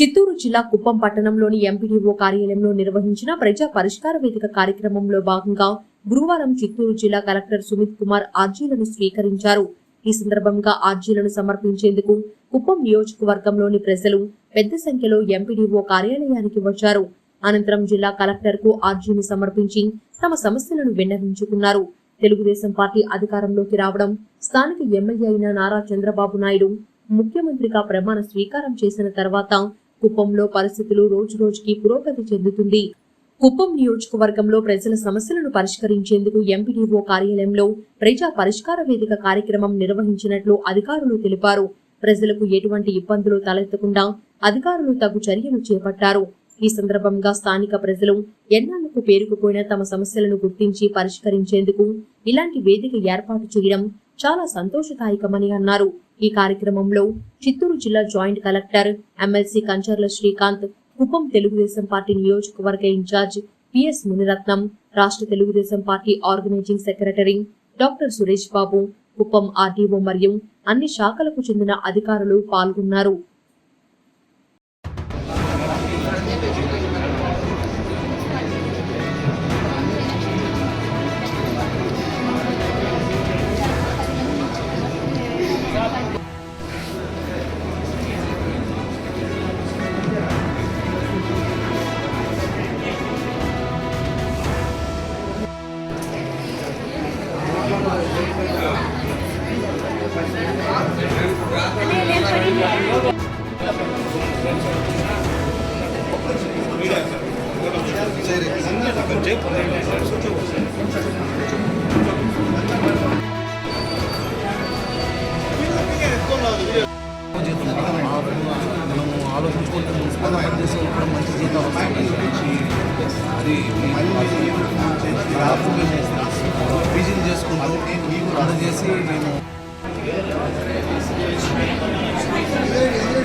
చిత్తూరు జిల్లా కుప్పం పట్టణంలోని ఎంపీడీఓ కార్యాలయంలో నిర్వహించిన ప్రజా పరిష్కార వేదిక కార్యక్రమంలో భాగంగా గురువారం చిత్తూరు జిల్లా కలెక్టర్ సుమిత్ కుమార్ ఆర్జీలను స్వీకరించారు. ఈ సందర్భంగా ఆర్జీలను సమర్పించేందుకు కుప్పం నియోజకవర్గంలోని ప్రజలు పెద్ద సంఖ్యలో ఎంపీడీఓ కార్యాలయానికి వచ్చారు. అనంతరం జిల్లా కలెక్టర్కు ఆర్జీని సమర్పించి తమ సమస్యలను విన్నవించుకున్నారు. తెలుగుదేశం పార్టీ అధికారంలోకి రావడం స్థానిక ఎమ్మెల్యే అయిన నారా చంద్రబాబు నాయుడు ముఖ్యమంత్రిగా ప్రమాణ స్వీకారం చేసిన తర్వాత కుప్పంలో పరిస్థితులు రోజు రోజుకి పురోగతి చెందుతుంది. కుప్పం నియోజకవర్గంలో ప్రజల సమస్యలను పరిష్కరించేందుకు ఎంపీడీఓ కార్యాలయంలో ప్రజా పరిష్కార వేదిక కార్యక్రమం నిర్వహించినట్లు అధికారులు తెలిపారు. ప్రజలకు ఎటువంటి ఇబ్బందులు తలెత్తకుండా అధికారులు తగు చర్యలు చేపట్టారు. ఈ సందర్భంగా స్థానిక ప్రజలు ఎన్నాళ్ళకు పేరుకుపోయిన తమ సమస్యలను గుర్తించి పరిష్కరించేందుకు ఇలాంటి వేదిక ఏర్పాటు చేయడం చాలా సంతోషదాయకమని అన్నారు. ఈ కార్యక్రమంలో చిత్తూరు జిల్లా joint collector MLC Kancharla Srikanth Kuppam Telugu Desam party నియోజకవర్గ ఇన్ఛార్జ్ పిఎస్ మునిరత్నం రాష్ట్ర Telugu Desam party organising secretary doctor Suresh Babu Kuppam RDO మరియు అన్ని శాఖలకు చెందిన అధికారులు పాల్గొన్నారు. ఆలోచించుకుంటే మున్సిపల్ పనిచేసే మంచి జీతం వస్తుంది. అది Yeah, you.